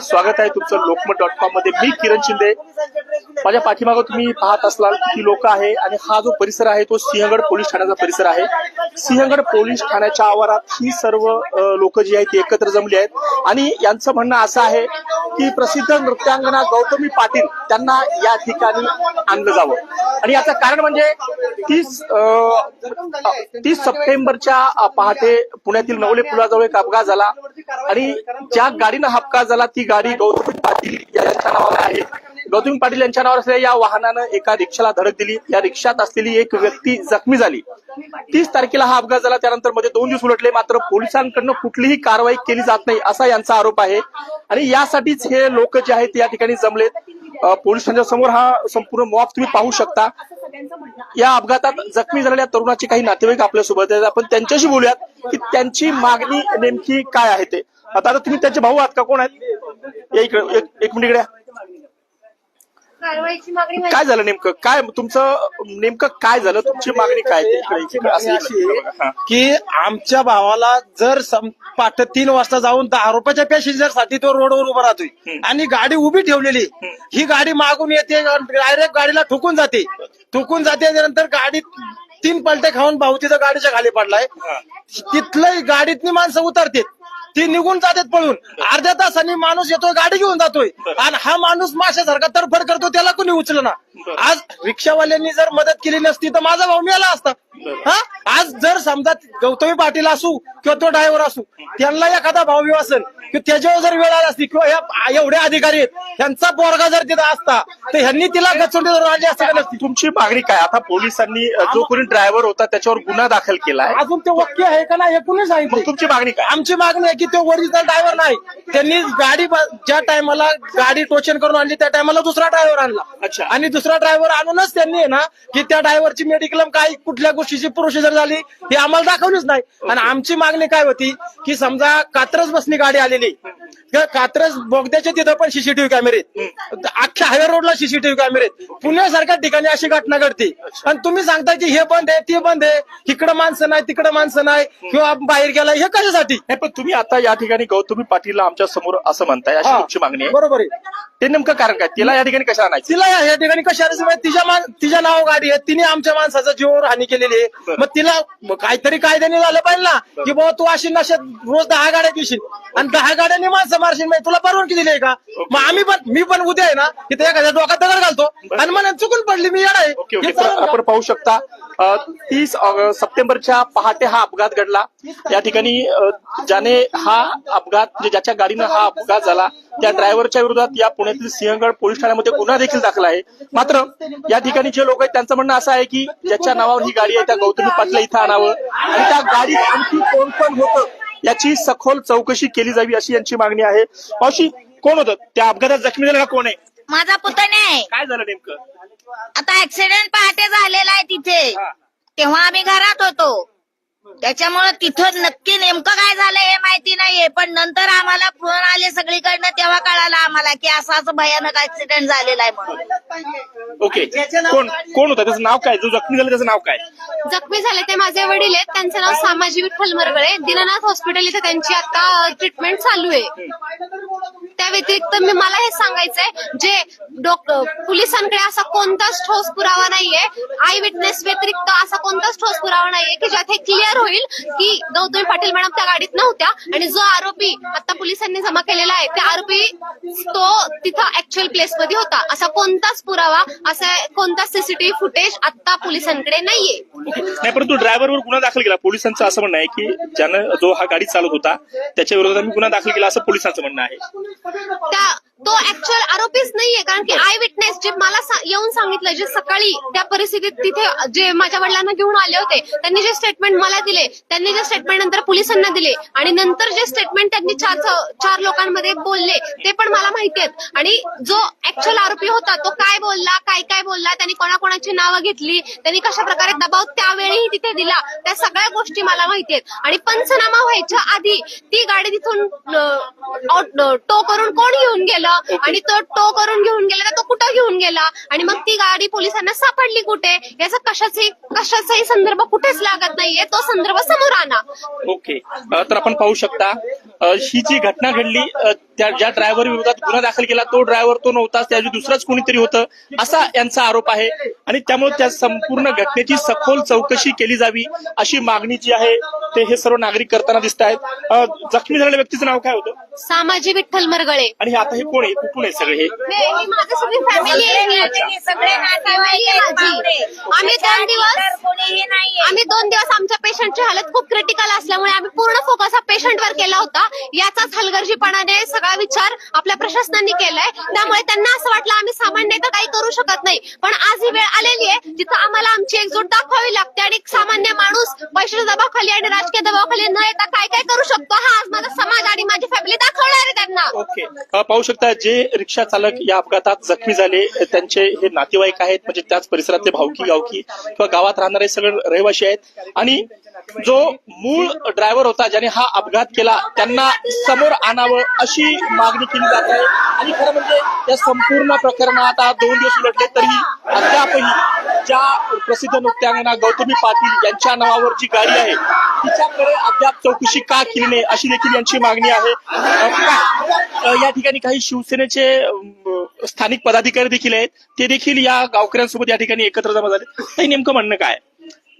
स्वागत आहे तुमचं लोकमत डॉट कॉममध्ये. मी किरण शिंदे. माझ्या पाठीमागं तुम्ही पाहत असलाल की लोक आहे आणि हा जो परिसर आहे तो सिंहगड पोलीस ठाण्याचा परिसर आहे. सिंहगड पोलीस ठाण्याच्या आवारात ही सर्व लोक जी आहेत ती एकत्र जमली आहेत. आणि यांचं म्हणणं असं आहे की प्रसिद्ध नृत्यांगना गौतमी पाटील त्यांना या ठिकाणी आणलं जावं. आणि याचं कारण म्हणजे तीस तीस सप्टेंबरच्या पहाटे पुण्यातील नवले पुलाजवळ एक अपघात झाला आणि ज्या गाडीनं हा अपघात झाला ती गाडी गौतमी पाटील यांच्या नावावर आहे. गौतमी पाटील यांच्या नावावर असलेल्या या वाहनानं एका रिक्षाला धडक दिली. या रिक्षात असलेली एक व्यक्ती जखमी झाली. तीस तारखेला हा अपघात झाला. त्यानंतरमध्ये दोन दिवस उलटले. मात्र पोलिसांकडनं कुठलीही कारवाई केली जात नाही असा यांचा आरोप आहे. आणि यासाठीच हे लोक जे आहेत या ठिकाणी जमलेत. पोलिसांच्या समोर हा संपूर्ण मॉब तुम्ही पाहू शकता. या अपघातात जखमी झालेल्या तरुणाचे काही नातेवाईक आपल्यासोबत आहेत. आपण त्यांच्याशी बोलूयात की त्यांची मागणी नेमकी काय आहे ते. आता आता तुम्ही त्यांचे भाऊ आहात का? कोण आहेत? या इकडे एक, मिनिट इकडे कारवाईची मागणी म्हणजे काय झालं नेमकं? काय तुमचं नेमकं काय झालं? तुमची मागणी काय ते इकडे- इकडे- असं अशी इकडे आहे बघा. हा. की आमच्या भावाला जर सम- पाठ तीन वाजता जाऊन दहा रुपयाच्या पॅसेंजरसाठी तो रोडवर उभा राहतोय. आणि गाडी उभी ठेवलेली. ही गाडी मागून येते डायरेक्ट गाडीला ठोकून जाते. ठोकून जाते त्यानंतर गाडी तीन पलटे खाऊन भाऊ तिथं गाडीच्या खाली पडलाय. तिथलं गाडीतनी माणसं उतरते ती निघून जातात पळून. अर्ध्या तासांनी माणूस येतोय गाडी घेऊन जातोय. आणि हा माणूस माशासारखा तडफड करतो त्याला कोणी उचल ना आज रिक्षावाल्यांनी जर मदत केली नसती तर माझा भाऊ मिळाला असता. हा? आज जर समजा गौतमी पाटील असू किंवा तो ड्रायव्हर असू त्यांना एखादा भाव विव असेल किंवा त्याच्यावर जर वेळ आला असती किंवा या एवढे अधिकारी आहेत त्यांचा पोरगा जर तिथं असता तर ह्यांनी तिला आणली असते का नसती? तुमची मागणी काय? आता पोलिसांनी जो कोणी ड्रायव्हर होता त्याच्यावर गुन्हा दाखल केला आहे. अजून ते वाक्य आहे का नाही हे कुणी सांगितलं? तुमची मागणी काय? आमची मागणी आहे की तो ओरिजिनल ड्रायव्हर नाही. त्यांनी गाडी ज्या टायमाला गाडी टोचन करून आणली त्या टायमाला दुसरा ड्रायव्हर आणला. अच्छा. आणि दुसरा ड्रायव्हर आणूनच त्यांनी ना की त्या ड्रायव्हरची मेडिक्लेम काय कुठल्या गोष्टीची प्रोसिजर झाली हे आम्हाला दाखवलीच नाही. आणि आमची मागणी काय होती की समजा कात्रज बसनी गाडी आलेली कात्रज बोगद्याच्या तिथं पण सीसीटीव्ही कॅमेरे. अख्ख्या हायवे रोडला सीसीटीव्ही कॅमेरे. पुण्यासारख्या ठिकाणी अशी घटना घडते. आणि तुम्ही सांगता की हे बंद आहे ते बंद आहे इकडं माणसं नाही तिकडं माणसं नाही किंवा बाहेर गेला हे कशासाठी? नाही पण तुम्ही आता या ठिकाणी गौतमी पाटीलला आमच्यासमोर असं म्हणताय अशी तुमची मागणी आहे. बरोबर आहे. ते नेमकं कारण काय? तिला या ठिकाणी कशा आणायची? तिला या ठिकाणी कशा तिच्या मान तिच्या नाव गाडी आहे. तिने आमच्या माणसाचा जीवावर हानी केलेली आहे. मग तिला काहीतरी कायद्याने झालं पाहिजे ना की बाबा तू अशी नशेत रोज दहा गाड्या घेशील. आणि दहा गाड्यांनी माणसं मारशील मग तुला परवानगी दिली आहे का? मग आम्ही पण मी पण उद्या आहे ना तिथे एखाद्या डोक्यात दगड घालतो. आणि मला चुकून पडली मी येणार आहे? आपण पाहू शकता तीस सप्टेंबरच्या पहाटे हा अपघात घडला. या ठिकाणी ज्याने हा अपघात म्हणजे ज्याच्या गाडीनं हा अपघात झाला त्या ड्रायव्हरच्या विरोधात या पुण्यातील सिंहगड पोलीस ठाण्यामध्ये गुन्हा देखील दाखल आहे. मात्र या ठिकाणी जे लोक आहेत त्यांचं म्हणणं असं आहे की ज्याच्या नावावर ही गाडी आहे त्या गौतमी पाटील इथं आणावं. आणि त्या गाडीत आणखी कोण कोण होतं याची सखोल चौकशी केली जावी अशी यांची मागणी आहे. मावशी कोण होतं? त्या अपघातात जखमी झालेला कोण आहे? माझा पुतण्या आहे. काय झालं नेमकं? आता ऍक्सिडेंट पहाटे झालेला आहे तिथे. तेव्हा आम्ही घरात होतो. त्याच्यामुळे तिथं नक्की नेमकं काय झालं हे माहिती नाहीये. पण नंतर आम्हाला फोन आले सगळीकडनं तेव्हा कळालं आम्हाला की असं असं भयानक ऍक्सिडेंट झालेला आहे म्हणून. ओके कोण कोण होतं? त्याचं नाव काय? जो जखमी झाला त्याचं नाव काय? जखमी झाले ते माझे वडील आहेत. त्यांचं नाव सामाजी विठ्ठल मरगळे. दीनानाथ हॉस्पिटल इथे त्यांची आता ट्रीटमेंट चालू आहे. त्या व्यतिरिक्त मी मला हे सांगायचंय जे पोलिसांकडे असा कोणताच ठोस पुरावा नाहीये. आय विटनेस व्यतिरिक्त असा कोणताच ठोस पुरावा नाहीये की ज्यात हे क्लिअर होईल की गौतमी पाटील मॅडम त्या गाडीत नव्हत्या आणि जो आरोपी आता पोलिसांनी जमा केलेला आहे त्या आरोपी तो तिथं ऍक्च्युअल प्लेस मध्ये होता. असा कोणताच पुरावा असा कोणताच सीसीटीव्ही फुटेज आता पोलिसांकडे नाहीये. नाही परंतु ड्रायव्हरवर गुन्हा दाखल केला. पोलिसांचं असं म्हणणं आहे की ज्यानं जो हा गाडी चालत होता त्याच्या विरोधात आम्ही गुन्हा दाखल केला असं पोलिसांचं म्हणणं आहे. त्या तो ऍक्च्युअल आरोपीच नाहीये कारण की आय विटनेस जे मला सा- येऊन सांगितलं जे सकाळी त्या परिस्थितीत तिथे जे माझ्या वडिलांना घेऊन आले होते त्यांनी जे स्टेटमेंट मला दिले त्यांनी जे स्टेटमेंट नंतर पोलिसांना दिले आणि नंतर जे स्टेटमेंट त्यांनी चार चार लोकांमध्ये बोलले ते पण मला माहिती आहेत. आणि जो ऍक्च्युअल आरोपी होता तो काय बोलला काय काय बोलला त्यांनी कोणाकोणाची नावं घेतली त्यांनी कशा प्रकारे दबाव त्यावेळीही तिथे दिला त्या सगळ्या गोष्टी मला माहिती आहेत. आणि पंचनामा व्हायच्या आधी ती गाडी तिथून टो करून कोण घेऊन गेलं? आणि तो टो करून घेऊन गेला तर तो कुठं घेऊन गेला? आणि मग ती गाडी पोलिसांना सापडली कुठे? याचा कशाचाही कशाचाही संदर्भ कुठेच लागत नाहीये. तो संदर्भ समोर आणा. ओके. तर आपण पाहू शकता ही जी घटना घडली त्या ज्या ड्रायव्हर विरोधात गुन्हा दाखल केला तो ड्रायव्हर तो नव्हताच त्याऐवजी दुसराच कोणीतरी होतं असा यांचा आरोप आहे. आणि त्यामुळे त्या संपूर्ण घटनेची सखोल चौकशी केली जावी अशी मागणी जी आहे ते हे सर्व नागरिक करताना दिसत आहेत जखमी झालेल्या व्यक्तीचं नाव काय होतं? सामाजी विठ्ठल मरगळे. आणि हे आता हे कोण आहे? कुठून आहे सगळे हे? माझी सगळी फॅमिली आहे. सगळे नातेवाईक आहेत माझी. माझे. आम्ही दोन दिवस इतर कोणीही नाहीये. आम्ही दोन दिवस आमच्या पेशंटची हालत खूप क्रिटिकल असल्यामुळे आम्ही पूर्ण फोकस हा पेशंटवर केला होता. याचाच हलगर्जीपणाने सगळा विचार आपल्या प्रशासनाने केलाय. त्यामुळे त्यांना असं वाटलं आम्ही सामान्य तर काही करू शकत नाही. पण आज ही वेळ आलेली आहे जिथं आम्हाला आमची एकजूट दाखवावी लागते आणि एक सामान्य माणूस पैशाच्या दबावाखाली आणि राजकीय दबावाखाली न येता काय काय करू शकतो? हा आज माझा समाज आणि माझी फॅमिली दाखवणार आहे त्यांना. ओके. अ, पाहू शकता जे रिक्षा चालक या अपघातात जखमी झाले त्यांचे हे नातेवाईक आहेत म्हणजे त्याच परिसरातले भावकी गावकी किंवा गावात राहणारे सगळे रहिवासी आहेत. आणि जो मूळ ड्रायव्हर होता ज्याने हा अपघात केला त्यांना समोर आणावं अशी मागणी केली जात आहे. आणि खरं म्हणजे या संपूर्ण प्रकरणात आता दोन दिवस उलटले तरी अद्यापही ज्या प्रसिद्ध नृत्यांगना गौतमी पाटील यांच्या नावावर जी गाडी आहे तिच्याकडे अद्याप चौकशी का केली नाही अशी देखील यांची मागणी आहे. या ठिकाणी काही शिवसेनेचे स्थानिक पदाधिकारी देखील आहेत. ते देखील या गावकऱ्यांसोबत या ठिकाणी एकत्र जमा झाले. हे नेमकं म्हणणं काय?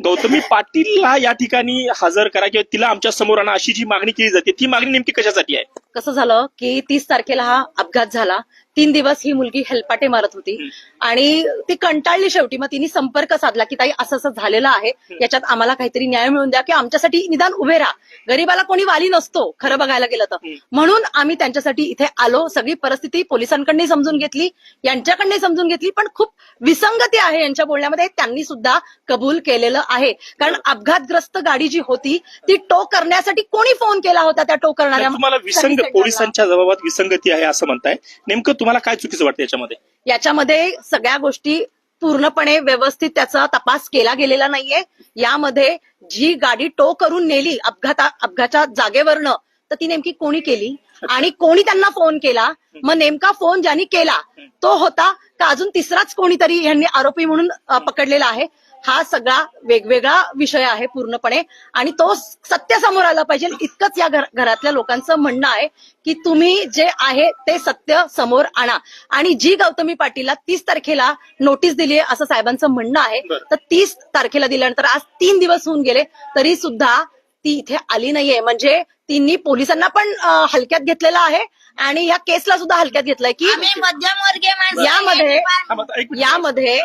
गौतमी पाटीलला या ठिकाणी हजर करा किंवा तिला आमच्यासमोर आणा अशी जी मागणी केली जाते ती मागणी नेमकी कशासाठी आहे? कसं झालं की तीस तारखेला हा अपघात झाला. तीन दिवस ही मुलगी हेलपाटे मारत होती. आणि ती कंटाळली शेवटी. मग तिने संपर्क साधला की ताई असं असं झालेलं आहे. याच्यात आम्हाला काहीतरी न्याय मिळून द्या की आमच्यासाठी निदान उभे राहा. गरीबाला कोणी वाली नसतो खरं बघायला गेलं तर. म्हणून आम्ही त्यांच्यासाठी इथे आलो. सगळी परिस्थिती पोलिसांकडनंही समजून घेतली यांच्याकडनंही समजून घेतली पण खूप विसंगती आहे यांच्या बोलण्यामध्ये. त्यांनी सुद्धा कबूल केलेलं आहे. कारण अपघातग्रस्त गाडी जी होती ती टो करण्यासाठी कोणी फोन केला होता त्या टो करणाऱ्या तुम्हाला विसंग? पोलिसांच्या जबाबात विसंगती आहे असं म्हणताय. नेमकं तुम्हाला काय चुकीचं वाटतं याच्यामध्ये? याच्यामध्ये सगळ्या गोष्टी पूर्णपणे व्यवस्थित त्याचा तपास केला गेलेला नाहीये. यामध्ये जी गाडी टो करून नेली अपघाता अपघाताच्या जागेवरनं तर ती नेमकी कोणी केली? आणि कोणी त्यांना फोन केला मग नेमका फोन ज्यांनी केला तो होता का अजून तिसराच कोणीतरी यांनी आरोपी म्हणून पकडलेला आहे. हा सगळा वेगवेगळा विषय आहे पूर्णपणे. आणि तो सत्य समोर आला पाहिजे. इतकंच या घर- घरातल्या लोकांचं म्हणणं आहे की तुम्ही जे आहे ते सत्य समोर आणा. आणि जी गौतमी पाटीलला तीस तारखेला नोटीस दिली आहे असं साहेबांचं म्हणणं आहे. तर तीस तारखेला दिल्यानंतर आज तीन दिवस होऊन गेले तरी सुद्धा ती इथे आली नाहीये. म्हणजे तिन्ही पोलिसांना पण हलक्यात घेतलेलं आहे. आणि या केसला सुद्धा हलक्यात घेतलंय की यामध्ये हा, मग एक मिनिट. यामध्ये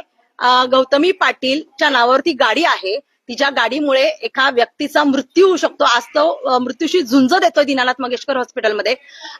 गौतमी पाटीलच्या नावावरती गाडी आहे. तिच्या गाडीमुळे एका व्यक्तीचा मृत्यू होऊ शकतो. आज तो मृत्यूशी झुंज देतोय दीनानाथ मंगेशकर हॉस्पिटलमध्ये.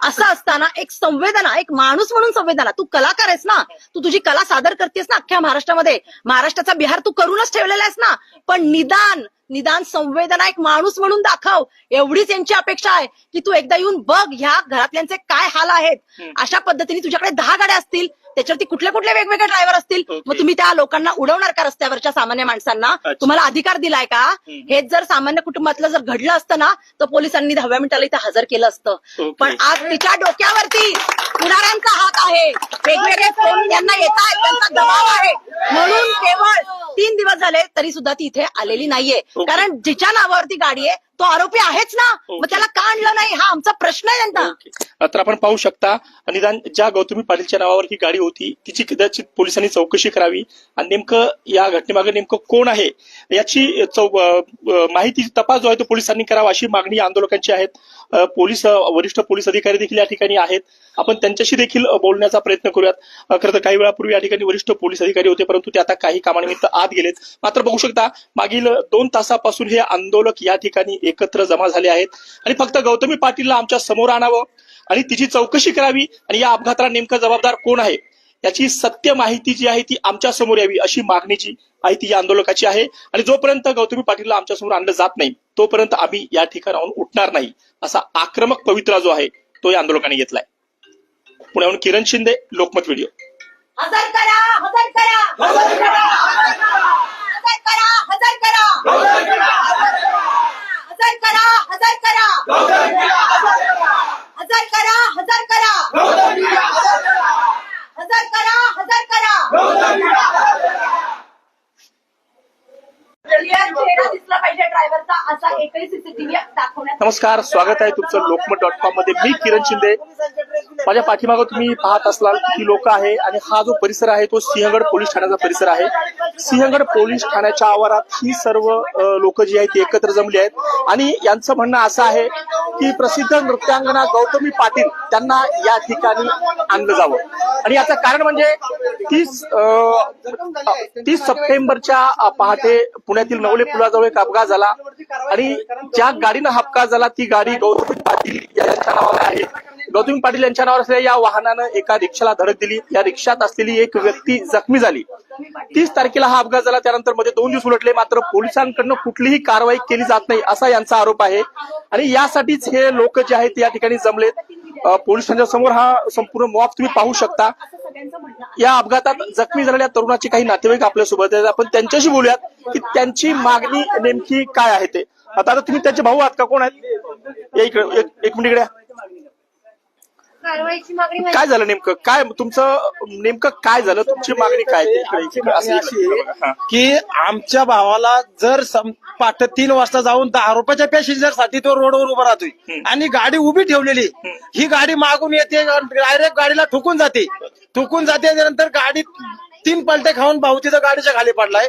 असं असताना एक संवेदना एक माणूस म्हणून संवेदना. तू कलाकार आहेस ना. तू तुझी कला सादर करतेस ना अख्ख्या महाराष्ट्रामध्ये. महाराष्ट्राचा बिहार तू करूनच ठेवलेला आहेस ना. पण निदान निदान संवेदना एक माणूस म्हणून दाखव. एवढीच यांची अपेक्षा आहे की तू एकदा येऊन बघ ह्या घरातल्यांचे काय हाल आहेत. अशा पद्धतीने तुझ्याकडे दहा गाड्या असतील. त्याच्यावरती कुठले कुठले वेगवेगळे ड्रायव्हर असतील. मग तुम्ही त्या लोकांना उडवणार का रस्त्यावरच्या सामान्य माणसांना. तुम्हाला अधिकार दिलाय का हेच जर सामान्य कुटुंबातलं जर घडलं असतं ना तर पोलिसांनी दहाव्या मिनिटाला इथं हजर केलं असतं. पण आज तिच्या डोक्यावरती पुढाऱ्यांचा हात आहे वेगवेगळे फोन यांना येत आहेत त्यांचा दबाव आहे म्हणून केवळ तीन दिवस झाले तरी सुद्धा ती इथे आलेली नाहीये. कारण जिच्या नावावरती गाडी आहे तो आरोपी आहेच ना? मग. त्याला का आणलं नाही? हा आमचा प्रश्न आहे त्यांना ओके. तर आपण पाहू शकता निदान ज्या गौतमी पाटीलच्या नावावर ही गाडी होती तिची कदाचित पोलिसांनी चौकशी करावी. आणि नेमकं या घटनेमागे नेमकं कोण आहे याची चौ अ, अ, माहिती तपास जो आहे तो पोलिसांनी करावा अशी मागणी आंदोलकांची आहेत पोलीस वरिष्ठ पोलीस अधिकारी देखील या ठिकाणी आहेत. आपण त्यांच्याशी देखील बोलण्याचा प्रयत्न करूयात. खरं तर काही वेळापूर्वी या ठिकाणी वरिष्ठ पोलीस अधिकारी होते परंतु ते आता काही कामानिमित्त आत गेलेत. मात्र बघू शकता मागील दोन तासापासून हे आंदोलक या ठिकाणी एकत्र जमा झाले आहेत. आणि फक्त गौतमी पाटीलला आमच्यासमोर आणावं आणि तिची चौकशी करावी आणि या अपघाताला नेमका जबाबदार कोण आहे? याची सत्य माहिती जी आहे ती आमच्यासमोर यावी अशी मागणीची माहिती या आंदोलकाची आहे आणि जोपर्यंत गौतमी पाटीलला आमच्यासमोर आणलं जात नाही तोपर्यंत आम्ही या ठिकाणाहून उठणार नाही असा आक्रमक पवित्रा जो आहे तो या आंदोलकाने घेतलाय पुण्याहून किरण शिंदे लोकमत व्हिडिओ हजर करा हजर करा हजर करा हजर करा हजर करा हजर करा हजर करा हजर करा हजर करा हजर करा हजर करा हजर करा क्लिअर चेहरा दिसला पाहिजे ड्रायव्हरचा असा एकही सीसीटीव्ही दाखवण्यात नमस्कार स्वागत आहे तुमचं लोकमत डॉट कॉममध्ये. मी किरण शिंदे. माझ्या पाठीमागं तुम्ही पाहत असलाल किती लोक आहे आणि हा जो परिसर आहे तो सिंहगड पोलीस ठाण्याचा परिसर आहे. सिंहगड पोलीस ठाण्याच्या आवारात ही सर्व लोक जी आहेत ती एकत्र जमली आहेत. आणि यांचं म्हणणं असं आहे की प्रसिद्ध नृत्यांगना गौतमी पाटील त्यांना या ठिकाणी आणलं जावं. आणि याचं कारण म्हणजे तीस तीस सप्टेंबरच्या पहाटे पुण्यातील नवले पुलाजवळ एक अपघात झाला. आणि ज्या गाडीनं हा अपघात झाला ती गाडी गौतमी पाटील यांच्या नावावर आहे. गौतमी पाटील यांच्या नावावर असलेल्या या वाहनानं एका रिक्षाला धडक दिली. या रिक्षात असलेली एक व्यक्ती जखमी झाली. तीस तारखेला हा अपघात झाला. त्यानंतरमध्ये दोन दिवस उलटले मात्र पोलिसांकडनं कुठलीही कारवाई केली जात नाही असा यांचा आरोप आहे. आणि यासाठीच हे लोक जे आहेत या ठिकाणी जमलेत. पोलिसांच्या समोर हा संपूर्ण मॉब तुम्ही पाहू शकता. या अपघातात जखमी झालेल्या तरुणाची काही नातेवाईक आपल्यासोबत आहेत. आपण त्यांच्याशी बोलूयात की त्यांची मागणी नेमकी काय आहे ते. आता आता तुम्ही त्यांचे भाऊ आहात का? कोण आहेत? या इकडे एक- मिनिट इकडे कारवाईची मागणी काय झालं नेमकं? काय तुमचं नेमकं काय झालं? तुमची मागणी काय? ते इकडे इकडे अशी. हा. की आमच्या भावाला जर सम- पाठ तीन वाजता जाऊन दहा रुपयाच्या पॅसेंजरसाठी तो रोडवर उभा राहतोय. आणि गाडी उभी ठेवलेली. ही गाडी मागून येते डायरेक्ट गाडीला ठोकून जाते. ठोकून जाते त्यानंतर गाडी तीन पलटे खाऊन भाऊ तिथं गाडीच्या खाली पडलाय.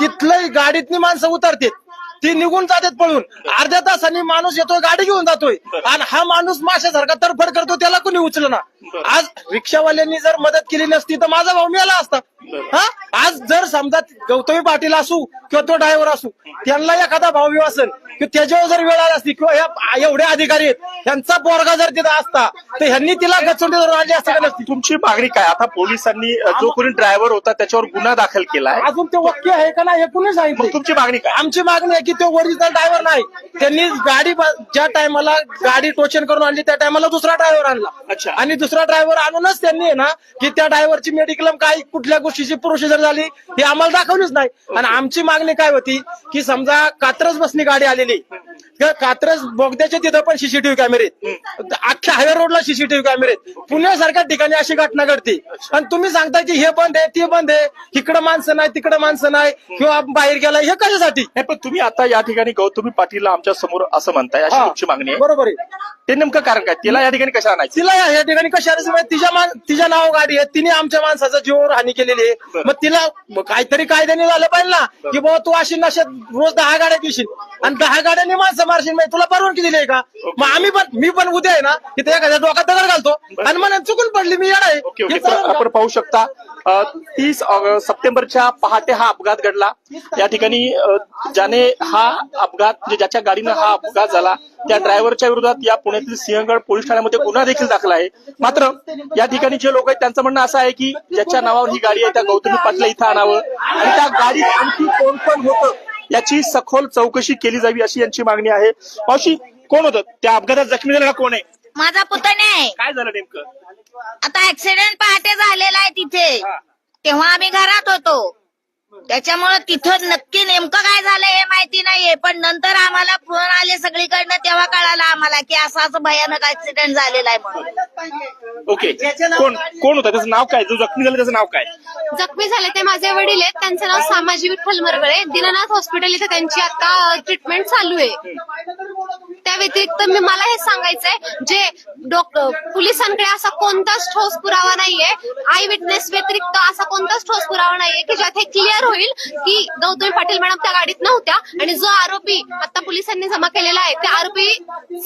तिथलं गाडीतनी माणसं उतरते ती निघून जातात पळून. अर्ध्या तासांनी माणूस येतोय गाडी घेऊन जातोय. आणि हा माणूस माशासारखा तडफड करतो त्याला कोणी उचल ना. आज रिक्षावाल्यांनी जर मदत केली नसती तर माझा भाऊ मिळाला असता. हा? आज जर समजा गौतमी पाटील असू किंवा तो ड्रायव्हर असू त्यांना एखादा भाऊ असेल किंवा त्याच्यावर जर वेळ आली असती किंवा एवढे अधिकारी आहेत यांचा पोरगा जर तिथं असता तर ह्यांनी तिला गचोंडी धरून आणली असती का नसती? तुमची मागणी काय? आता पोलिसांनी जो कोणी ड्रायव्हर होता त्याच्यावर गुन्हा दाखल केलाय अजून ते वाक्य आहे का नाही हे कुणी सांगितलं तुमची मागणी काय? आमची मागणी आहे की तो ओरिजिनल ड्रायव्हर नाही. त्यांनी गाडी ब- ज्या टायमाला गाडी टोचन करून आणली त्या टायमाला दुसरा ड्रायव्हर आणला. अच्छा. आणि दुसरा ड्रायव्हर आणूनच त्यांनी आहे ना की त्या ड्रायव्हरची मेडिक्लेम काय कुठल्या गोष्टीची प्रोसिजर झाली ही आम्हाला दाखवलीच नाही. आणि आमची मागणी काय होती की समजा कात्रज बसनी गाडी आलेली का- कात्रज बोगद्याच्या तिथं पण सीसीटीव्ही कॅमेरे. अख्ख्या हायवे रोडला सीसीटीव्ही कॅमेरे. पुण्यासारख्या ठिकाणी अशी घटना घडते. आणि तुम्ही सांगता की हे बंद आहे ते बंद आहे. इकडं माणसं नाही तिकडं माणसं नाही. किंवा बाहेर गेला हे कशासाठी? नाही पण तुम्ही आता या ठिकाणी गौतमी पाटीलला आमच्यासमोर असं म्हणताय अशी तुमची मागणी आहे. बरोबर आहे. ते नेमकं कारण काय? तिला या ठिकाणी कशा आणायचं? तिला या ठिकाणी कशा तिच्या मान- तिच्या नाव गाडी आहे. तिने आमच्या माणसाचा जीवावर हानी केलेली आहे. मग तिला काहीतरी कायद्याने झालं पाहिजे ना की बाबा तू अशी नशेत रोज दहा गाड्या घेशील. आणि दहा गाड्यांनी माणसं मारशील मग तुला परवानगी दिली का? मग आम्ही पण मी पण उद्या आहे ना तिथे एखाद्या डोक्यात दगड घालतो आणि मला चुकून पडली मी येणार आहे. Okay okay. चालेल तर का? आपण पाहू शकता तीस सप्टेंबरच्या पहाटे हा अपघात घडला. या ठिकाणी ज्याने हा अपघात म्हणजे ज्याच्या गाडीनं हा अपघात झाला त्या ड्रायव्हरच्या विरोधात या पुण्यातील सिंहगड पोलीस ठाण्यामध्ये गुन्हा देखील दाखल आहे. मात्र या ठिकाणी जे लोक आहेत त्यांचं म्हणणं असं आहे की ज्याच्या नावावर ही गाडी आहे त्या गौतमी पाटला इथं आणावं. आणि त्या गाडीत आणखी कोण कोण होतं? याची सखोल चौकशी केली जावी अशी यांची मागणी आहे. मावशी कोण होतं? त्या अपघातात जखमी झालेला कोण आहे? माझा पुतण्या आहे. काय झालं नेमकं? आता ऍक्सिडेंट पहाटे झालेला आहे तिथे. हा. तेव्हा आम्ही घरात होतो. त्याच्यामुळं तिथं नक्की नेमकं काय झालं हे माहिती नाहीये. पण नंतर आम्हाला फोन आले सगळीकडनं तेव्हा कळालं आम्हाला की असं असं भयानक ऍक्सिडेंट झालेला आहे म्हणून. ओके कोण कोण होता? त्याचं नाव काय? जो जखमी झाला त्याचं नाव काय? जखमी झाले ते माझे वडील आहेत. त्यांचं नाव सामाजी विठ्ठल मरगळे दीनानाथ हॉस्पिटल इथे त्यांची आता ट्रीटमेंट चालू आहे. त्या व्यतिरिक्त मी मला हे सांगायचंय जे डॉक्टर पोलिसांकडे असा कोणताच ठोस पुरावा नाहीये. आय विटनेस व्यतिरिक्त असा कोणताच ठोस पुरावा नाहीये की ज्यात हे क्लिअर होईल की गौतमी पाटील मॅडम त्या गाडीत नव्हत्या. आणि जो आरोपी आता पोलिसांनी जमा केलेला आहे त्या आरोपी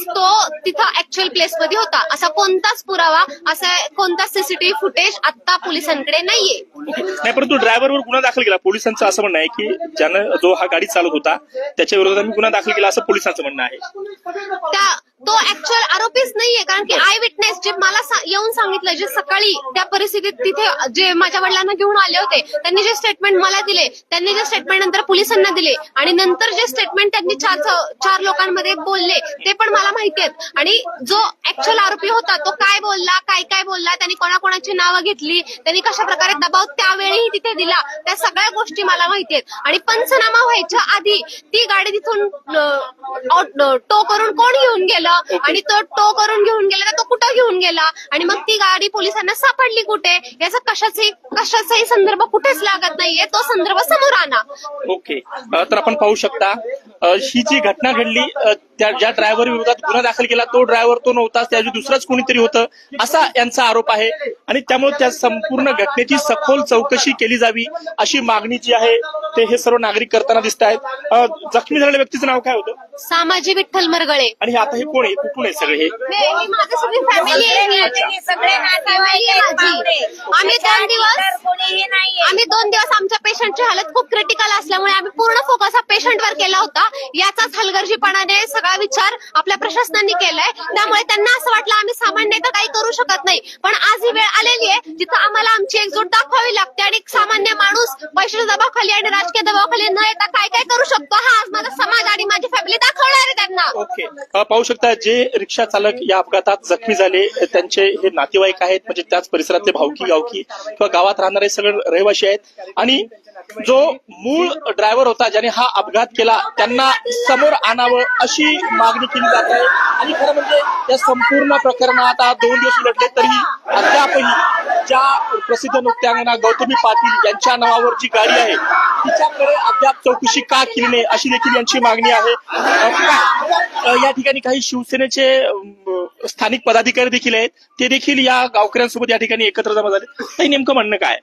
तो तिथं ऍक्च्युअल प्लेस मध्ये होता. असा कोणताच पुरावा असा कोणताच सीसीटीव्ही फुटेज आता पोलिसांकडे नाहीये. नाही परंतु ड्रायव्हरवर गुन्हा दाखल केला. पोलिसांचं असं म्हणणं आहे की ज्यानं जो हा गाडी चालवत होता त्याच्या विरोधात आम्ही गुन्हा दाखल केला असं पोलिसांचं म्हणणं आहे. त्या तो ऍक्च्युअल आरोपीच नाहीये कारण की आय विटनेस जे मला सा- येऊन सांगितलं जे सकाळी त्या परिस्थितीत तिथे जे माझ्या वडिलांना घेऊन आले होते त्यांनी जे स्टेटमेंट मला दिले. त्यांनी जे स्टेटमेंट नंतर पोलिसांना दिले आणि नंतर जे स्टेटमेंट त्यांनी चार चार लोकांमध्ये बोलले ते पण मला माहिती आहेत. आणि जो ऍक्च्युअल आरोपी होता तो काय बोलला काय काय बोलला त्यांनी कोणाकोणाची नावं घेतली त्यांनी कशा प्रकारे दबाव त्यावेळीही तिथे दिला त्या सगळ्या गोष्टी मला माहिती आहेत. आणि पंचनामा व्हायच्या आधी ती गाडी तिथून टो करून करून कोण घेऊन गेलं? आणि तो टो करून घेऊन गेला तर तो कुठं घेऊन गेला? आणि मग ती गाडी पोलिसांना सापडली कुठे? याचा कशाचाही कशाचाही संदर्भ कुठेच लागत नाहीये. तो संदर्भ समोर आणा. ओके. अ, तर आपण पाहू शकता अ, ही जी घटना घडली अ, त्या ज्या ड्रायव्हर विरोधात गुन्हा दाखल केला तो ड्रायव्हर तो नव्हताच त्याऐवजी दुसरंच कोणीतरी होतं असा यांचा आरोप आहे. आणि त्यामुळे त्या संपूर्ण घटनेची सखोल चौकशी केली जावी अशी मागणी जी आहे ते हे सर्व नागरिक करताना दिसत आहेत. जखमी झालेल्या व्यक्तीचं नाव काय होतं? सामाजी विठ्ठल मरगळे. आणि हे आता हे कोण आहे? कुठून आहे सगळे हे? माझी सगळी फॅमिली आहे. सगळे नातेवाईक आहेत बापरे. आम्ही दोन दिवस आम्ही दोन दिवस आमच्या पेशंटची हालत खूप क्रिटिकल असल्यामुळे आम्ही पूर्ण फोकस हा पेशंटवर केला होता. याचाच हलगर्जीपणाने सगळा विचार आपल्या प्रशासनाने केलाय. त्यामुळे त्यांना असं वाटलं आम्ही सामान्य तर काही करू शकत नाही. पण आज ही वेळ आलेली आहे जिथं आम्हाला आमची एकजूट दाखवावी लागते आणि सामान्य माणूस पैशाच्या दबावाखाली आणि राजकीय दबावाखाली न येता काय काय करू शकतो हा आज माझा समाज आणि माझी फॅमिली दाखवणार आहे त्यांना. ओके. पाहू शकता जे रिक्षा चालक या अपघातात जखमी झाले त्यांचे हे नातेवाईक आहेत म्हणजे त्याच परिसरातले भावकी गावकी किंवा गावात राहणारे सगळे रहिवासी आहेत. आणि जो मूळ ड्रायव्हर होता ज्याने हा अपघात केला त्यांना समोर आणावं अशी मागणी केली जात आहे. आणि खरं म्हणजे या संपूर्ण प्रकरणात आता दोन दिवस उलटले तरी अद्यापही ज्या प्रसिद्ध नृत्यांगना गौतमी पाटील यांच्या नावावर जी गाडी आहे तिच्याकडे अद्याप चौकशी का केली नाही अशी देखील यांची मागणी आहे. या ठिकाणी काही शिवसेनेचे स्थानिक पदाधिकारी देखील आहेत. ते देखील या गावकऱ्यांसोबत या ठिकाणी एकत्र जमा झाले. हे नेमकं म्हणणं काय?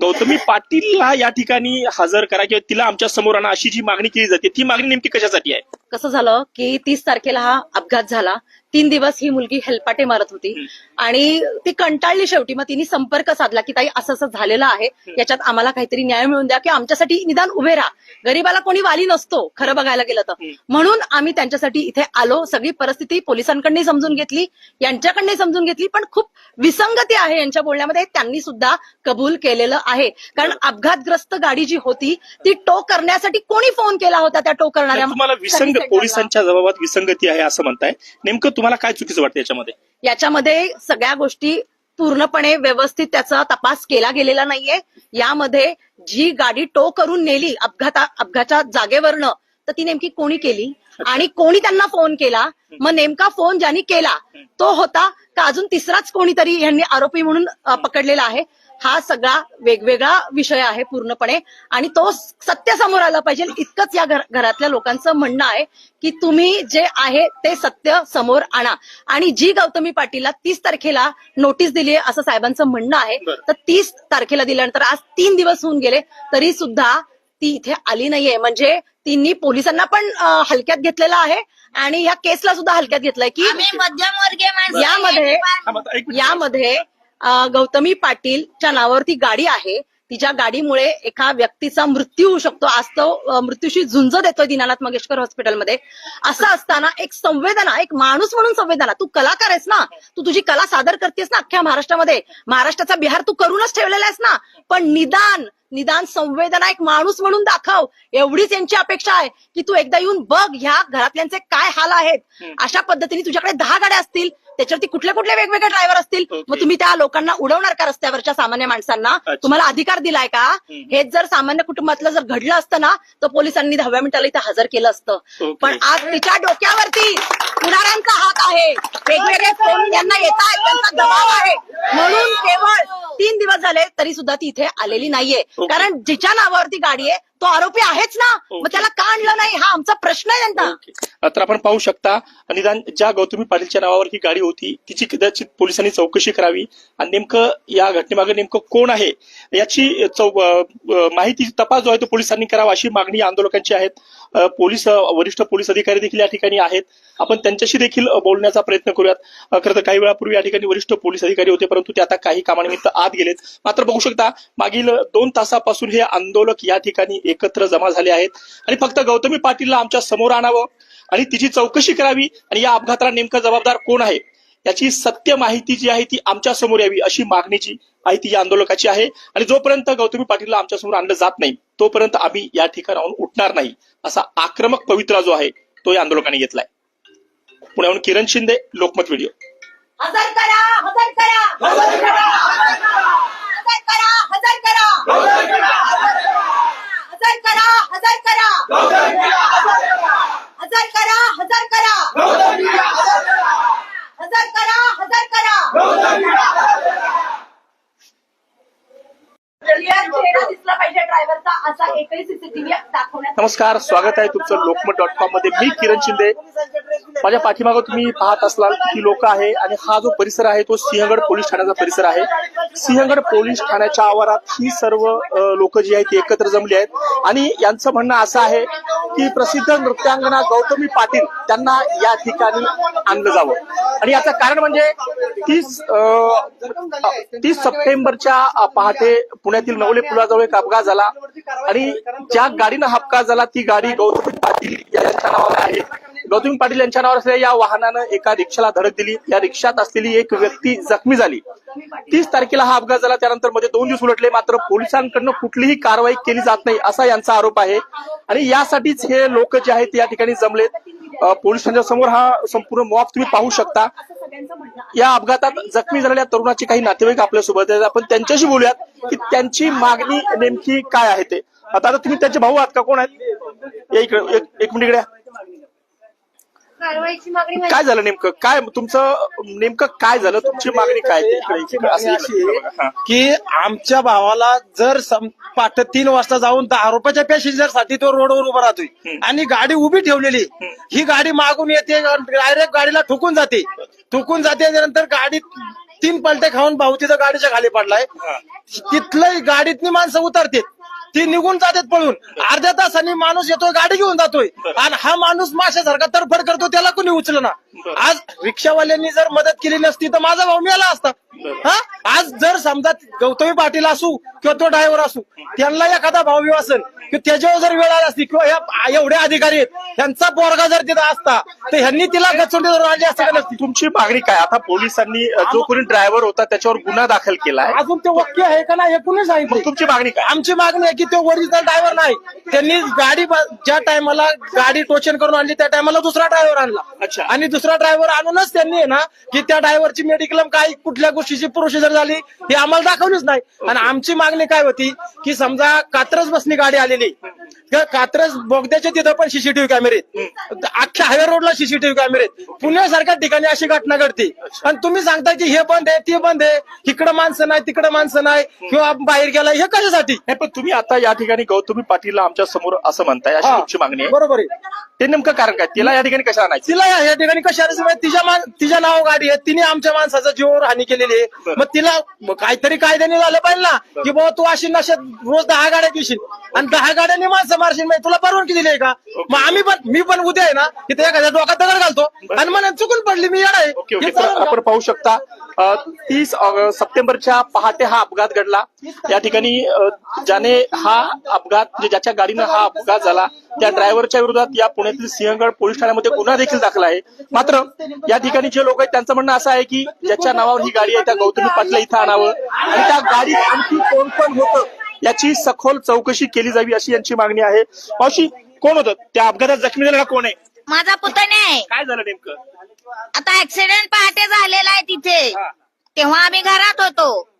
गौतमी पाटीलला या ठिकाणी हजर करा किंवा तिला आमच्यासमोर आणा अशी जी मागणी केली जाते ती मागणी नेमकी कशासाठी आहे? कसं झालं की तीस तारखेला हा अपघात झाला. तीन दिवस ही मुलगी हेलपाटे मारत होती. आणि ती कंटाळली शेवटी. मग तिने संपर्क साधला की ताई असं असं झालेलं आहे. याच्यात आम्हाला काहीतरी न्याय मिळून द्या की आमच्यासाठी निदान उभे राहा. गरीबाला कोणी वाली नसतो खरं बघायला गेलं तर. म्हणून आम्ही त्यांच्यासाठी इथे आलो. सगळी परिस्थिती पोलिसांकडनंही समजून घेतली यांच्याकडनंही समजून घेतली पण खूप विसंगती आहे यांच्या बोलण्यामध्ये. त्यांनी सुद्धा कबूल केलेलं आहे. कारण अपघातग्रस्त गाडी जी होती ती टो करण्यासाठी कोणी फोन केला होता त्या टो करणाऱ्या तुम्हाला विसंग? पोलिसांच्या जबाबात विसंगती आहे असं म्हणताय. नेमकं तुम्हाला काय चुकीचं वाटतं याच्यामध्ये? याच्यामध्ये सगळ्या गोष्टी पूर्णपणे व्यवस्थित त्याचा तपास केला गेलेला नाहीये. यामध्ये जी गाडी टो करून नेली अपघाता अपघाताच्या जागेवरनं तर ती नेमकी कोणी केली? आणि कोणी त्यांना फोन केला? मग नेमका फोन ज्यांनी केला तो होता का अजून तिसराच कोणीतरी यांनी आरोपी म्हणून पकडलेला आहे? हा सगळा वेगवेगळा विषय आहे पूर्णपणे आणि तो सत्य समोर आला पाहिजे इतकंच या घर- घरातल्या लोकांचं म्हणणं आहे की तुम्ही जे आहे ते सत्य समोर आणा आणि जी गौतमी पाटीलला तीस तारखेला नोटीस दिली आहे असं साहेबांचं म्हणणं आहे. तर तीस तारखेला दिल्यानंतर आज तीन दिवस होऊन गेले तरी सुद्धा ती इथे आली नाहीये म्हणजे तिन्ही पोलिसांना पण हलक्यात घेतलेलं आहे आणि या केसला सुद्धा हलक्यात घेतलंय की आम्ही मध्यमवर्गीय माणसं यामध्ये. यामध्ये गौतमी पाटीलच्या नावावरती गाडी आहे. तिच्या गाडीमुळे एका व्यक्तीचा मृत्यू होऊ शकतो. आज तो मृत्यूशी झुंज देतोय दीनानाथ मंगेशकर हॉस्पिटलमध्ये. असं असताना एक संवेदना एक माणूस म्हणून संवेदना. तू कलाकार आहेस ना. तू तुझी कला सादर करतेस ना अख्ख्या महाराष्ट्रामध्ये. महाराष्ट्राचा बिहार तू करूनच ठेवलेला आहेस ना. पण निदान निदान संवेदना एक माणूस म्हणून दाखव. एवढीच यांची अपेक्षा आहे की तू एकदा येऊन बघ ह्या घरातल्यांचे काय हाल आहेत. अशा पद्धतीने तुझ्याकडे दहा गाड्या असतील. त्याच्यावरती कुठले कुठले वेगवेगळे ड्रायव्हर असतील. मग तुम्ही त्या लोकांना उडवणार का रस्त्यावरच्या सामान्य माणसांना. तुम्हाला अधिकार दिलाय का हेच जर सामान्य कुटुंबातलं जर घडलं असतं ना तर पोलिसांनी दहाव्या मिनिटाला इथे हजर केलं असतं. पण आज तिच्या डोक्यावरती पुढाऱ्यांचा हात आहे वेगवेगळे फोन यांना येत आहेत त्यांचा दबाव आहे म्हणून केवळ तीन दिवस झाले तरी सुद्धा ती इथे आलेली नाहीये. कारण जिच्या नावावरती गाडी आहे तो आरोपी आहेच ना? मग. त्याला का आणलं नाही? हा आमचा प्रश्न आहे त्यांना. तर आपण पाहू शकता निदान ज्या गौतमी पाटीलच्या नावावर ही गाडी होती तिची कदाचित पोलिसांनी चौकशी करावी. आणि नेमकं या घटनेमागे नेमकं कोण आहे याची चौ माहिती तपास जो आहे तो पोलिसांनी करावा अशी मागणी आंदोलकांची आहेत. पोलीस वरिष्ठ पोलीस अधिकारी देखील या ठिकाणी आहेत. आपण त्यांच्याशी देखील बोलण्याचा प्रयत्न करूयात. खरं तर काही वेळापूर्वी या ठिकाणी वरिष्ठ पोलीस अधिकारी होते परंतु ते आता काही कामानिमित्त आत गेलेत. मात्र बघू शकता मागील दोन तासापासून हे आंदोलक या ठिकाणी एकत्र जमा झाले आहेत. आणि फक्त गौतमी पाटीलला आमच्यासमोर आणावं आणि तिची चौकशी करावी आणि या अपघाताला नेमका जबाबदार कोण आहे याची सत्य माहिती जी आहे ती आमच्यासमोर यावी अशी मागणीची माहिती या आंदोलकाची आहे. आणि जोपर्यंत गौतमी पाटीलला आमच्यासमोर आणलं जात नाही तोपर्यंत आम्ही या ठिकाणाहून उठणार नाही असा आक्रमक पवित्रा जो आहे तो या आंदोलकांनी घेतलाय पुण्याहून किरण शिंदे लोकमत व्हिडिओ हजर करा हजर करा हजर करा हजर करा हजर करा हजर करा हजर करा हजर करा हजर करा हजर करा हजर करा हजर करा हजर करा हजर करा नमस्कार स्वागत आहे तुमचं लोकमत डॉट कॉममध्ये. मी किरण शिंदे. माझ्या पाठीमागं तुम्ही पाहत असलाल की लोक आहे आणि हा जो परिसर आहे तो सिंहगड पोलीस ठाण्याचा परिसर आहे. सिंहगड पोलीस ठाण्याच्या आवारात ही सर्व लोक जी आहेत ती एकत्र जमली आहेत. आणि यांचं म्हणणं असं आहे की प्रसिद्ध नृत्यांगना गौतमी पाटील त्यांना या ठिकाणी आणलं जावं. आणि याचं कारण म्हणजे तीस तीस सप्टेंबरच्या पहाटे पुण्यातील नवले पुलाजवळ एक अपघात झाला आणि ज्या गाडीनं हा अपघात झाला ती गाडी गौतमी पाटील यांच्या नावावर आहे. गौतमी पाटील यांच्या नावावर असलेल्या या वाहनानं एका रिक्षाला धडक दिली. या रिक्षात असलेली एक व्यक्ती जखमी झाली. तीस तारखेला हा अपघात झाला. त्यानंतरमध्ये दोन दिवस उलटले. मात्र पोलिसांकडनं कुठलीही कारवाई केली जात नाही असा यांचा आरोप आहे. आणि यासाठीच हे लोक जे आहेत या ठिकाणी जमलेत. पोलिसांच्या समोर हा संपूर्ण मॉप तुम्ही पाहू शकता. या अपघातात जखमी झालेल्या तरुणाची काही नातेवाईक आपल्यासोबत आहेत. आपण त्यांच्याशी बोलूयात की त्यांची मागणी नेमकी काय आहे ते. आता आता तुम्ही त्यांचे भाऊ आहात का? कोण आहेत? एक- मिनिट इकडे कारवाईची मागणी माझी- काय झालं नेमकं? काय तुमचं नेमकं काय झालं? तुमची मागणी काय ते इकडे- इकडे- असं अशी इकडे आहे बघा. हा. की आमच्या भावाला जर सम- पाठ तीन वाजता जाऊन दहा रुपयाच्या पॅसेंजरसाठी तो रोडवर उभा राहतोय. आणि गाडी उभी ठेवलेली ही गाडी मागून येते डायरेक्ट गाडीला ठोकून जाते. ठोकून जाते नंतर गाडीत तीन पलटे खाऊन भाऊ तिथं गाडीच्या खाली पडलाय. तिथलं गाडीतली माणसं उतरतात. ती निघून जातात पळून. अर्ध्या तासाने माणूस येतोय गाडी घेऊन जातोय. आणि हा माणूस माशासारखा तडफड करतो त्याला कोणी उचलं ना आज रिक्षावाल्यांनी जर मदत केली नसती तर माझा भाऊ मिळाला असता. हा? आज जर समजा गौतमी पाटील असू किंवा तो ड्रायव्हर असू त्यांना एखादा विवा असेल किंवा त्याच्यावर जर वेळ आला असती किंवा एवढे अधिकारी आहेत त्यांचा पोरगा जर तिथं असता तर ह्यांनी तिला गचोंडी धरून आणली असती का नसती? तुमची मागणी काय? आता पोलिसांनी जो कोणी ड्रायव्हर होता त्याच्यावर गुन्हा दाखल केलाय अजून ते वाक्य आहे का नाही हे कुणी सांगितलं? तुमची मागणी काय? आमची मागणी आहे की तो ओरिजिनल ड्रायव्हर नाही. त्यांनी गाडी ज्या टायमाला गाडी टोचन करून आणली त्या टायमाला दुसरा ड्रायव्हर आणला. अच्छा. आणि दुसरा ड्रायव्हर आणूनच त्यांनी आहे ना की त्या ड्रायव्हरची मेडिक्लेम काय कुठल्या गोष्टीची प्रोसिजर झाली हे आम्हाला दाखवलीच नाही. आणि आमची मागणी काय होती की समजा कात्रज बसनी गाडी आलेली कात्रज बोगद्याच्या तिथं पण सीसीटीव्ही कॅमेरे. अख्ख्या हायवे रोडला सीसीटीव्ही कॅमेरे. पुण्यासारख्या ठिकाणी अशी घटना घडते. आणि तुम्ही सांगता की हे बंद आहे ते बंद आहे. इकडं माणसं नाही तिकडं माणसं नाही. किंवा बाहेर गेला हे कशासाठी? नाही पण तुम्ही आता या ठिकाणी गौतमी पाटीलला आमच्यासमोर असं म्हणताय अशी हा, तुमची मागणी आहे. बरोबर आहे. ते नेमकं कारण काय? तिला या ठिकाणी कशा आणायचं? तिला या ठिकाणी कशा तिच्या मान- तिच्या नाव गाडी आहे. तिने आमच्या माणसाचा जीवावर हानी केलेली आहे. मग तिला काहीतरी कायद्याने झालं पाहिजे ना की बाबा तू अशी नशेत रोज दहा गाड्या घेशील. आणि दहा गाड्यांनी माणसं मारशील तुला परवानगी दिली आहे का? मग आम्ही पण मी पण उद्या आहे ना तिथे एखाद्या डोक्यात दगड घालतो. आणि मला चुकून पडली मी येणार आहे. Okay okay. तर चालेल का? आपण पाहू शकता तीस सप्टेंबरच्या पहाटे हा अपघात घडला. या ठिकाणी अ, ज्याने हा अपघात म्हणजे ज्याच्या गाडीनं हा अपघात झाला त्या ड्रायव्हरच्या विरोधात या पुण्यातील सिंहगड पोलीस ठाण्यामध्ये गुन्हा देखील दाखल आहे. मात्र या ठिकाणी जे लोक आहेत त्यांचं म्हणणं असं आहे की ज्याच्या नावावर ही गाडी आहे त्या गौतमी पाटला इथं आणावं. आणि त्या गाडीत आणखी कोण कोण होतं? याची सखोल चौकशी केली जावी अशी यांची मागणी आहे. मावशी कोण होतं? त्या अपघातात जखमी झालेला कोण आहे? माझा पुतण्या आहे. काय झालं नेमकं? आता ऍक्सिडेंट पहाटे झालेला आहे तिथे. हा. तेव्हा आम्ही घरात होतो.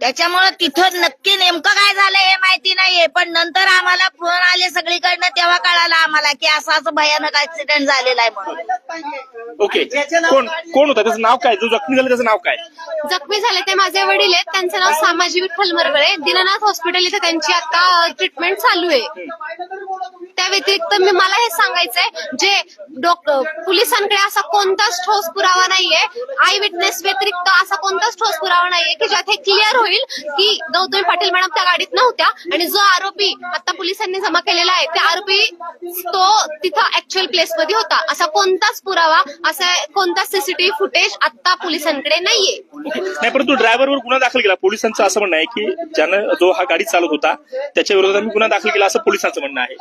त्याच्यामुळे तिथं नक्की नेमकं काय झालं हे माहिती नाहीये. पण नंतर आम्हाला फोन आले सगळीकडनं तेव्हा कळालं आम्हाला की असं असं भयानक ऍक्सिडेंट झालेला आहे म्हणून. ओके. कोण कोण होता? त्याचं नाव काय? जो जखमी झाला त्याचं नाव काय? जखमी झाले ते माझे वडील आहेत. त्यांचं नाव सामाजी विठ्ठल मरगळे दीनानाथ हॉस्पिटल इथे त्यांची आता ट्रीटमेंट चालू आहे. त्या व्यतिरिक्त मी मला हे सांगायचंय जे डॉक- पोलिसांकडे असा कोणताच ठोस पुरावा नाहीये. आय विटनेस व्यतिरिक्त असा कोणताच ठोस पुरावा नाहीये की ज्यात हे क्लिअर होईल की गौतमी पाटील मॅडम त्या गाडीत नव्हत्या आणि जो आरोपी आता पोलिसांनी जमा केलेला आहे त्या आरोपी तो तिथं ऍक्च्युअल प्लेस मध्ये होता. असा कोणताच पुरावा असा कोणताच सीसीटीव्ही फुटेज आता पोलिसांकडे नाहीये. नाही परंतु ड्रायव्हरवर गुन्हा दाखल केला. पोलिसांचं असं म्हणणं आहे की ज्यानं जो हा गाडी चालत होता त्याच्या विरोधात आम्ही गुन्हा दाखल केला असं पोलिसांचं म्हणणं आहे.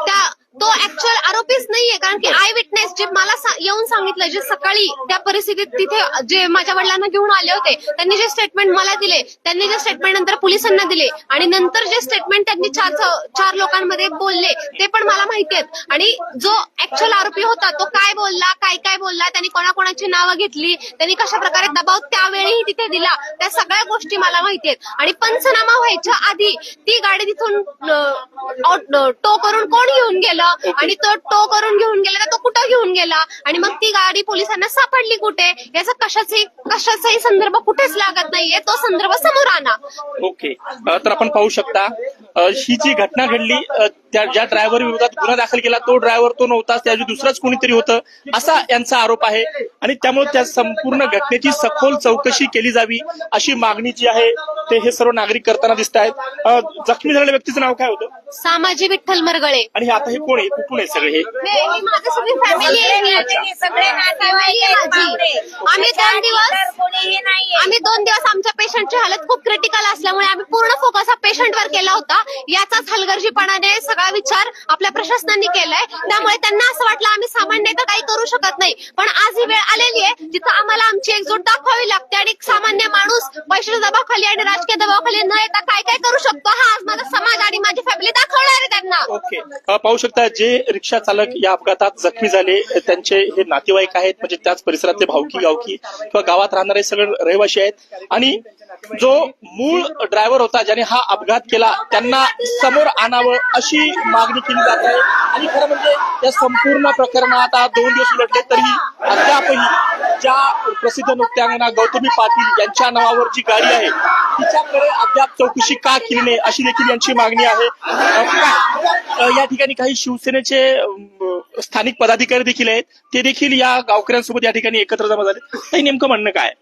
त्या तो ऍक्च्युअल आरोपीच नाहीये कारण की आय विटनेस जे मला सा- येऊन सांगितलं जे सकाळी त्या परिस्थितीत तिथे जे माझ्या वडिलांना घेऊन आले होते त्यांनी जे स्टेटमेंट मला दिले दिले. त्यांनी जे स्टेटमेंट नंतर पोलिसांना दिले आणि नंतर जे स्टेटमेंट त्यांनी चार चार लोकांमध्ये बोलले ते पण मला माहिती आहेत. आणि जो ऍक्च्युअल आरोपी होता तो काय बोलला काय काय बोलला त्यांनी कोणाकोणाची नावं घेतली त्यांनी कशा प्रकारे दबाव त्यावेळीही तिथे दिला त्या सगळ्या गोष्टी मला माहिती आहेत. आणि पंचनामा व्हायच्या आधी ती गाडी तिथून टो करून कोण घेऊन गेलं? आणि तो टो करून घेऊन गेला तर तो कुठं घेऊन गेला? आणि मग ती गाडी पोलिसांना सापडली कुठे? याचा कशाचाही कशाचाही संदर्भ कुठेच लागत नाहीये. तो संदर्भ समोर आणा. ओके. अ, तर आपण पाहू शकता ही जी घटना घडली त्या ज्या ड्रायव्हर विरोधात गुन्हा दाखल केला तो ड्रायव्हर तो नव्हताच त्याऐवजी दुसराच कोणीतरी होतं असा यांचा आरोप आहे. आणि त्यामुळे त्या संपूर्ण घटनेची सखोल चौकशी केली जावी अशी मागणी जी आहे ते हे सर्व नागरिक करताना दिसत आहेत. जखमी झालेल्या व्यक्तीचं नाव काय होतं? सामाजी विठ्ठल मरगळे. आणि हे आता हे कोण आहे? कुठून आहे सगळे हे? माझी सगळी फॅमिली आहे. सगळे नातेवाईक आहेत पाहुणे. आम्ही दोन दिवस आम्ही दोन दिवस आमच्या पेशंटची हालत खूप क्रिटिकल असल्यामुळे आम्ही पूर्ण फोकस हा पेशंटवर केला होता. याचाच हलगर्जीपणाने सगळा विचार आपल्या प्रशासनाने केलाय. त्यामुळे त्यांना असं वाटलं आम्ही सामान्य तर काही करू शकत नाही. पण आज ही वेळ आलेली आहे जिथं आम्हाला आमची एकजूट दाखवावी लागते आणि सामान्य माणूस पैशाच्या दबावाखाली आणि राजकीय दबावाखाली न येता काय काय करू शकतो हा आज माझा समाज आणि माझी फॅमिली दाखवणार आहे त्यांना. ओके पाहू शकता जे रिक्षा चालक या अपघातात जखमी झाले त्यांचे हे नातेवाईक आहेत म्हणजे त्याच परिसरातले भावकी गावकी किंवा गावात राहणारे सगळे रहिवासी आहेत. आणि जो मूळ ड्रायव्हर होता ज्याने हा अपघात केला त्यांना समोर आणावं अशी मागणी केली जात आहे. आणि खरं म्हणजे या संपूर्ण प्रकरणात आता दोन दिवस उलटले तरी अद्यापही ज्या प्रसिद्ध नृत्यांगना गौतमी पाटील यांच्या नावावर जी गाडी आहे तिच्याकडे अद्याप चौकशी का केली नाही अशी देखील यांची मागणी आहे. या ठिकाणी काही शिवसेनेचे स्थानिक पदाधिकारी देखील आहेत. ते देखील या गावकऱ्यांसोबत या ठिकाणी एकत्र जमा झाले. हे नेमकं म्हणणं काय?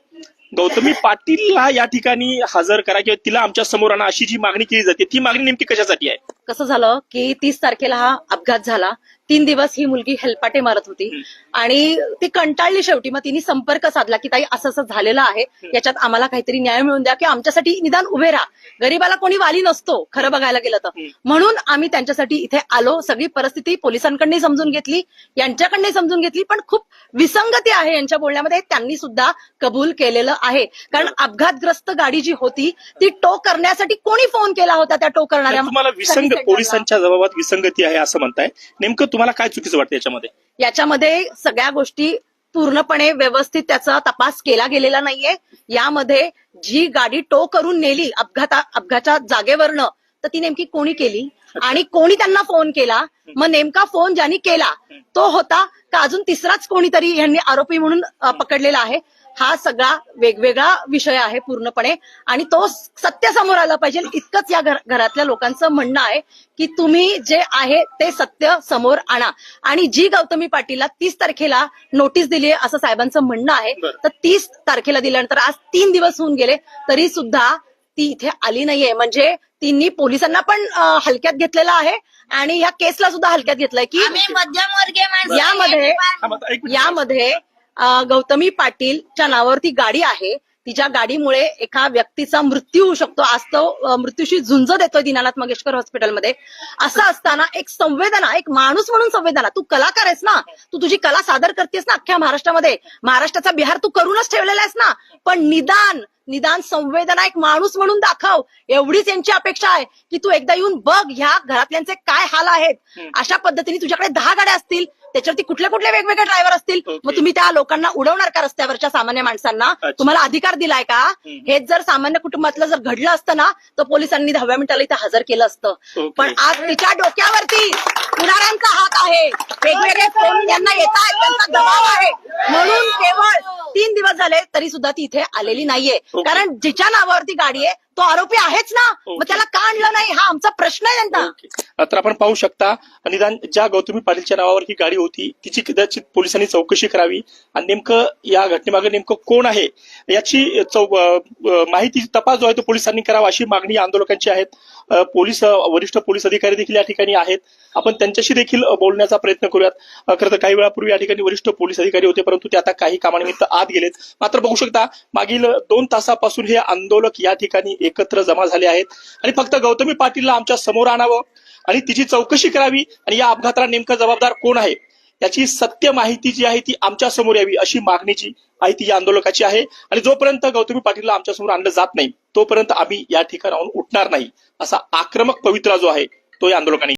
गौतमी पाटीलला या ठिकाणी हजर करा किंवा तिला आमच्यासमोर आणा अशी जी मागणी केली जाते ती मागणी नेमकी कशासाठी आहे? कसं झालं की तीस तारखेला हा अपघात झाला. तीन दिवस ही मुलगी हेलपाटे मारत होती. आणि ती कंटाळली शेवटी. मग तिने संपर्क साधला की ताई असं असं झालेलं आहे. याच्यात आम्हाला काहीतरी न्याय मिळून द्या की आमच्यासाठी निदान उभे राहा. गरीबाला कोणी वाली नसतो खरं बघायला गेलं तर. म्हणून आम्ही त्यांच्यासाठी इथे आलो. सगळी परिस्थिती पोलिसांकडनंही समजून घेतली यांच्याकडनंही समजून घेतली. पण खूप विसंगती आहे यांच्या बोलण्यामध्ये. त्यांनी सुद्धा कबूल केलेलं आहे. कारण अपघातग्रस्त गाडी जी होती ती टो करण्यासाठी कोणी फोन केला होता त्या टो करणाऱ्या तुम्हाला विसंग? पोलिसांच्या जबाबात विसंगती आहे असं म्हणताय. नेमकं तुम्हाला काय चुकीचं वाटतं याच्यामध्ये? याच्यामध्ये सगळ्या गोष्टी पूर्णपणे व्यवस्थित त्याचा तपास केला गेलेला नाहीये. यामध्ये जी गाडी टो करून नेली अपघाता अपघाताच्या जागेवरनं तर ती नेमकी कोणी केली? आणि कोणी त्यांना फोन केला? मग नेमका फोन ज्यांनी केला तो होता का अजून तिसराच कोणीतरी यांनी आरोपी म्हणून पकडलेला आहे? हा सगळा वेगवेगळा विषय आहे पूर्णपणे आणि तो सत्य समोर आला पाहिजे इतकंच या घर- घरातल्या लोकांचं म्हणणं आहे की तुम्ही जे आहे ते सत्य समोर आणा आणि जी गौतमी पाटीलला तीस तारखेला नोटीस दिली आहे असं साहेबांचं म्हणणं आहे. तर तीस तारखेला दिल्यानंतर आज तीन दिवस होऊन गेले तरी सुद्धा ती इथे आली नाहीये म्हणजे तिन्ही पोलिसांना पण हलक्यात घेतलेलं आहे आणि या केसला सुद्धा हलक्यात घेतलंय की आम्ही मध्यमवर्गीय माणसं यामध्ये. यामध्ये गौतमी पाटीलच्या नावावर ती गाडी आहे. तिच्या गाडीमुळे एका व्यक्तीचा मृत्यू होऊ शकतो. आज तो मृत्यूशी झुंज देतोय दीनानाथ मंगेशकर हॉस्पिटलमध्ये. असं असताना एक संवेदना एक माणूस म्हणून संवेदना. तू कलाकार आहेस ना. तू तुझी कला सादर करतेस ना अख्ख्या महाराष्ट्रामध्ये. महाराष्ट्राचा बिहार तू करूनच ठेवलेला आहेस ना. पण निदान निदान संवेदना एक माणूस म्हणून दाखव. एवढीच यांची अपेक्षा आहे की तू एकदा येऊन बघ ह्या घरातल्यांचे काय हाल आहेत. अशा पद्धतीने तुझ्याकडे दहा गाड्या असतील. त्याच्यावरती कुठले कुठले वेगवेगळे ड्रायव्हर असतील. मग तुम्ही त्या लोकांना उडवणार का रस्त्यावरच्या सामान्य माणसांना. तुम्हाला अधिकार दिलाय का हेच जर सामान्य कुटुंबातलं जर घडलं असतं ना तर पोलिसांनी दहाव्या मिनिटाला इथे हजर केलं असतं. पण आज तिच्या डोक्यावरती पुढाऱ्यांचा हात आहे वेगवेगळे फोन यांना येत आहेत त्यांचा दबाव आहे म्हणून केवळ तीन दिवस झाले तरी सुद्धा ती इथे आलेली नाहीये. कारण जिच्या नावावरती गाडी आहे तो आरोपी आहेच ना? मग. त्याला का आणलं नाही? हा आमचा प्रश्न आहे त्यांना. तर आपण पाहू शकता निदान ज्या गौतमी पाटीलच्या नावावर ही गाडी होती तिची कदाचित पोलिसांनी चौकशी करावी. आणि नेमकं या घटनेमागे नेमकं कोण आहे? याची चौ माहिती तपास जो आहे तो पोलिसांनी करावा अशी मागणी आंदोलकांची आहेत. पोलीस वरिष्ठ पोलीस अधिकारी देखील या ठिकाणी आहेत. आपण त्यांच्याशी देखील बोलण्याचा प्रयत्न करूयात. खरं तर काही वेळापूर्वी या ठिकाणी वरिष्ठ पोलीस अधिकारी होते परंतु ते आता काही कामानिमित्त आत गेलेत. मात्र बघू शकता मागील दोन तासापासून हे आंदोलक या ठिकाणी एकत्र जमा झाले आहेत. आणि फक्त गौतमी पाटीलला आमच्यासमोर आणावं आणि तिची चौकशी करावी आणि या अपघाताला नेमका जबाबदार कोण आहे? याची सत्य माहिती जी आहे ती आमच्यासमोर यावी अशी मागणीची माहिती या आंदोलकाची आहे. आणि जोपर्यंत गौतमी पाटीलला आमच्यासमोर आणलं जात नाही तोपर्यंत आम्ही या ठिकाणाहून उठणार नाही असा आक्रमक पवित्रा जो आहे तो या आंदोलकाने